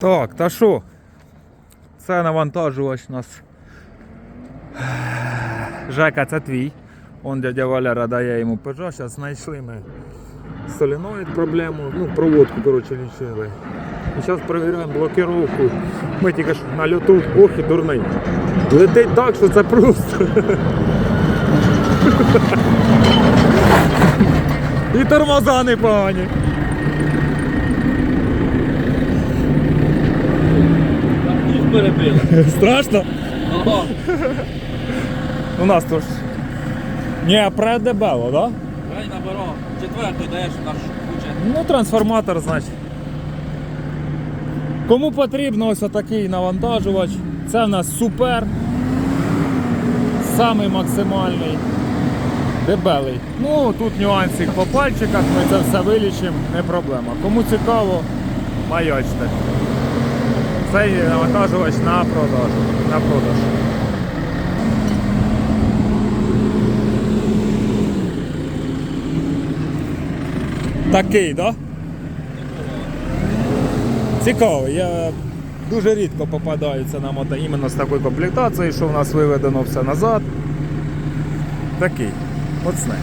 Так, та що? Це навантажувач у нас. Жека, це твій. Он дядя Валера дає йому пежа. Зараз знайшли ми соленоїд проблему. Ну, проводку, коротше, лічили. І зараз перевіряємо блокировку. Ми тільки ж на льоту, ох і дурний. Летить так, що це просто. І тормоза непогані. Їх перебили. Страшно? Ага. У нас тут. Ні, предебело, да? Дай наберу. Четвертий даєш наш куча. Ну, трансформатор, значить. Кому потрібно ось такий навантажувач, це в нас супер. Самий максимальний. Дебелий. Ну, тут нюансик по пальчиках, ми це все вилічимо, не проблема. Кому цікаво, майочте. Цей навантажувач на продаж. На продаж. Такий, так? Да? Цікаво, я дуже рідко попадаються на мото іменно з такою комплектацією, що в нас виведено все назад. Такий, моцне.